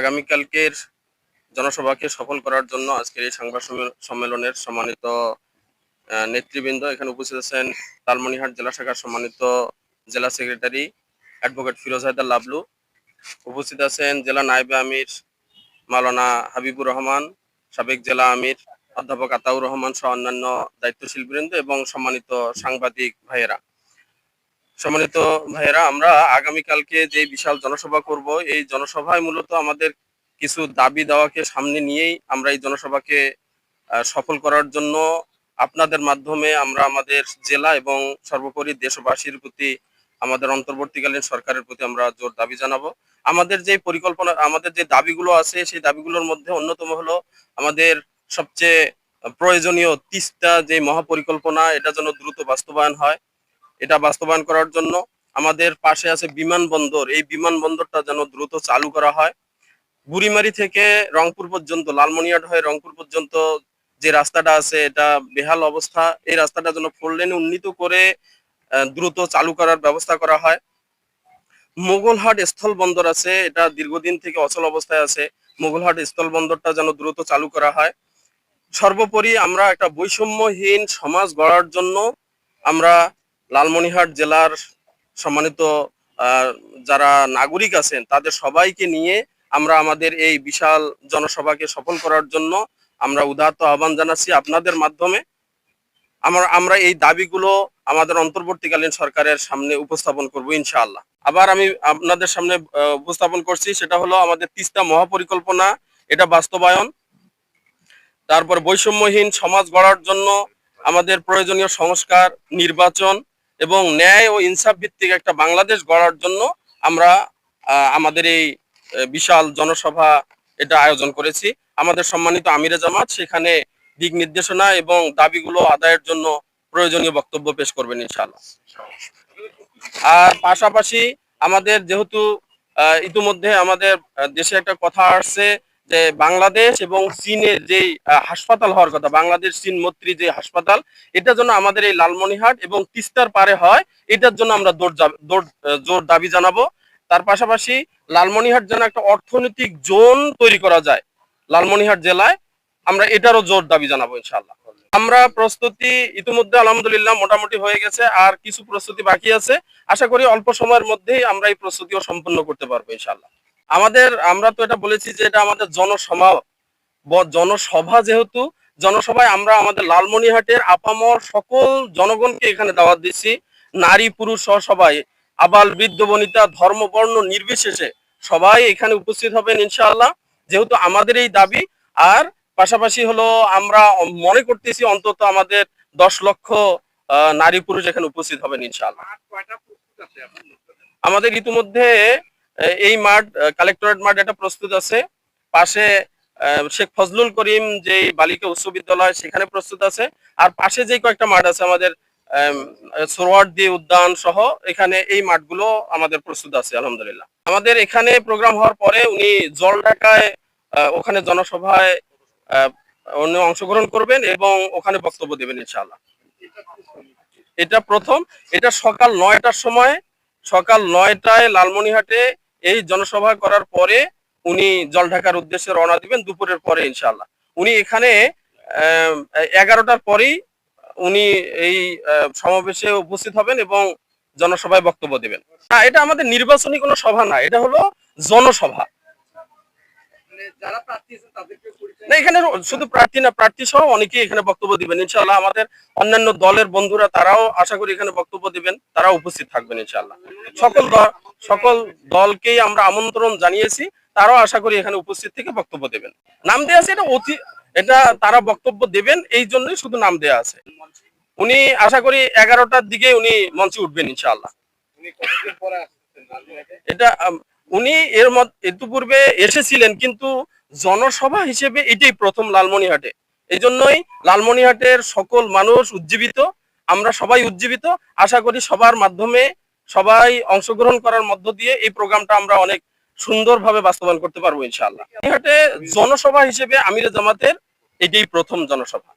আগামীকালকের জনসভাকে সফল করার জন্য আজকের এই সংবাদ সম্মেলনের সম্মানিত নেতৃবৃন্দ এখানে উপস্থিত আছেন লালমনিরহাট জেলা শাখার সম্মানিত জেলা সেক্রেটারি অ্যাডভোকেট ফিরোজ হায়দার লাবলু। উপস্থিত আছেন জেলা নায়েবে আমির মাওলানা হাবিবুর রহমান, সাবেক জেলা আমির অধ্যাপক আতাউর রহমান সহ অন্যান্য দায়িত্বশীল বৃন্দ এবং সম্মানিত সাংবাদিক ভাইয়েরা। সম্মানিত ভাইয়েরা, আমরা আগামীকালকে যে বিশাল জনসভা করব, এই জনসভায় মূলত আমাদের কিছু দাবি দেওয়াকে সামনে নিয়েই আমরা এই জনসভাকে সফল করার জন্য আপনাদের মাধ্যমে আমরা আমাদের জেলা এবং সর্বোপরি দেশবাসীর প্রতি, আমাদের অন্তর্বর্তীকালীন সরকারের প্রতি আমরা জোর দাবি জানাব। আমাদের যে পরিকল্পনা, আমাদের যে দাবিগুলো আছে, সেই দাবিগুলোর মধ্যে অন্যতম হলো আমাদের সবচেয়ে প্রয়োজনীয় তিস্তা যে মহাপরিকল্পনা, এটা যেন দ্রুত বাস্তবায়ন হয়। এটা বাস্তবায়ন করার জন্য আমাদের পাশে আছে বিমানবন্দর। এই বিমানবন্দরটা যেন দ্রুত চালু করা হয়। বুড়িমারি থেকে রংপুর পর্যন্ত, লালমনিরহাট হয়ে রংপুর পর্যন্ত যে রাস্তাটা আছে, এটা বেহাল অবস্থা। এই রাস্তাটা যেন ফোর লেনে উন্নীত করে দ্রুত চালু করার ব্যবস্থা করা হয়। মোগলহাট স্থল বন্দর আছে, এটা দীর্ঘদিন থেকে অচল অবস্থায় আছে। মোগলহাট স্থল বন্দরটা যেন দ্রুত চালু করা হয়। সর্বোপরি আমরা একটা বৈষম্যহীন সমাজ গড়ার জন্য আমরা লালমনিরহাট জেলার সম্মানিত যারা নাগরিক আছেন, তাদের সবাইকে নিয়ে আমরা আমাদের এই বিশাল জনসভাকে সফল করার জন্য আমরা উদাত্ত আহ্বান জানাচ্ছি আপনাদের মাধ্যমে। আমরা আমরা এই দাবিগুলো আমাদের অন্তর্বর্তীকালীন সরকারের সামনে উপস্থাপন করব ইনশাআল্লাহ। আবার আমি আপনাদের সামনে উপস্থাপন করছি, সেটা হলো আমাদের তিস্তা মহাপরিকল্পনা, এটা বাস্তবায়ন, তারপর বৈষম্যহীন সমাজ গড়ার জন্য আমাদের প্রয়োজনীয় সংস্কার, নির্বাচন এবং ন্যায় ও ইনসাফ ভিত্তিক একটা বাংলাদেশ গড়ার জন্য আমরা আমাদের এই বিশাল জনসভা এটা আয়োজন করেছি। আমাদের সম্মানিত আমিরে জামাত সেখানে দিক নির্দেশনা এবং দাবিগুলো আদায়ের জন্য প্রয়োজনীয় বক্তব্য পেশ করবেন ইনশাআল্লাহ। আর পাশাপাশি আমাদের যেহেতু ইতিমধ্যে আমাদের দেশে একটা কথা আসছে যে বাংলাদেশ এবং চীনের যে হাসপাতাল হওয়ার কথা, বাংলাদেশ, চীন, মৈত্রী যে হাসপাতাল এটা জন্য আমাদের এই লালমনিরহাট এবং তিস্তার পারে হয়, এটার জন্য আমরা জোর দাবি জানাব। তার পাশাপাশি লালমনিরহাট যেন একটা অর্থনৈতিক জোন তৈরি করা যায় লালমনিহাট জেলায়, আমরা এটারও জোর দাবি জানাব, ইনশাআল্লাহ। আমরা প্রস্তুতি ইতিমধ্যে, আলহামদুলিল্লাহ, মোটামুটি হয়ে গেছে, আর কিছু প্রস্তুতি বাকি আছে। আশা করি অল্প সময়ের মধ্যেই আমরা এই প্রস্তুতিও সম্পন্ন করতে পারব, ইনশাআল্লাহ। আমাদের, আমরা তো এটা বলেছি যে এটা আমাদের জনসভা জনসভা যেহেতু, জনসভায় আমরা আমাদের লালমনিরহাটের আপামর সকল জনগণকে এখানে দাওয়াত দিচ্ছি। নারী, পুরুষ সহ সবাই আবাল, বৃদ্ধ, বনিতা ধর্ম বর্ণ নির্বিশেষে সবাই এখানে উপস্থিত হবেন ইনশাআল্লাহ, যেহেতু আমাদের এই দাবি। আর পাশাপাশি হলো আমরা মনে করতেছি অন্তত আমাদের দশ লক্ষ নারী, পুরুষ এখানে উপস্থিত হবেন ইনশাআল্লাহ। আমাদের ইতিমধ্যে এই মাঠ কালেক্টরেট মাঠ এটা প্রস্তুত আছে। পাশে শেখ ফজলুল করিম যে বালিকা উচ্চ বিদ্যালয়, সেখানে প্রস্তুত আছে। আর পাশে যে কয়েকটা মাঠ আছে আমাদের সোরওয়ার্দি উদ্যান সহ, এখানে এই মাঠগুলো আমাদের প্রস্তুত আছে, আলহামদুলিল্লাহ। আমাদের এখানে প্রোগ্রাম হওয়ার পরে উনি জল ঢাকায় ওখানে জনসভায় উনি অংশগ্রহণ করবেন এবং ওখানে বক্তব্য দেবেন, ইনশাআল্লাহ। এটা প্রথম। এটা সকাল নয়টার সময়, সকাল নয়টায় লালমনিরহাটে এই জনসভা করার পরে উনি জলঢাকার উদ্দেশ্যে রওনা দিবেন দুপুরের পরে ইনশাআল্লাহ। উনি এখানে এগারোটার পরেই উনি এই সমাবেশে উপস্থিত হবেন এবং জনসভায় বক্তব্য দেবেন। না এটা আমাদের নির্বাচনী কোনো সভা না এটা হলো জনসভা। না এখানে শুধু প্রার্থী না প্রার্থী সহ অনেকেই এখানে বক্তব্য দিবেন। ইনশাআল্লাহ আমাদের অন্যান্য দলের বন্ধুরা তারাও আশা করি এখানে বক্তব্য দিবেন তারা উপস্থিত থাকবেন ইনশাআল্লাহ। সকল সকল দলকেই আমরা আমন্ত্রণ জানিয়েছি, তারাও আশা করি এখানে উপস্থিত থেকে বক্তব্য দেবেন। নাম দেওয়া আছে, এটা অতি এটা তারা বক্তব্য দেবেন, এই জন্যই শুধু নাম দেওয়া আছে। উনি আশা করি এগারোটার দিকে উনি মঞ্চে উঠবেন, ইনশাআল্লাহ। এটা উনি এর ইতিপূর্বে এসেছিলেন, কিন্তু জনসভা হিসেবে এটাই প্রথম লালমনিরহাটে এই জন্যই লালমনিরহাটের সকল মানুষ উজ্জীবিত, আমরা সবাই উজ্জীবিত। আশা করি সবার মাধ্যমে সবাই অংশগ্রহণ করার মধ্য দিয়ে এই প্রোগ্রামটা আমরা অনেক সুন্দরভাবে বাস্তবায়ন করতে পারব, ইনশাআল্লাহ। জনসভা হিসেবে আমিরে জামাতের এটাই প্রথম জনসভা।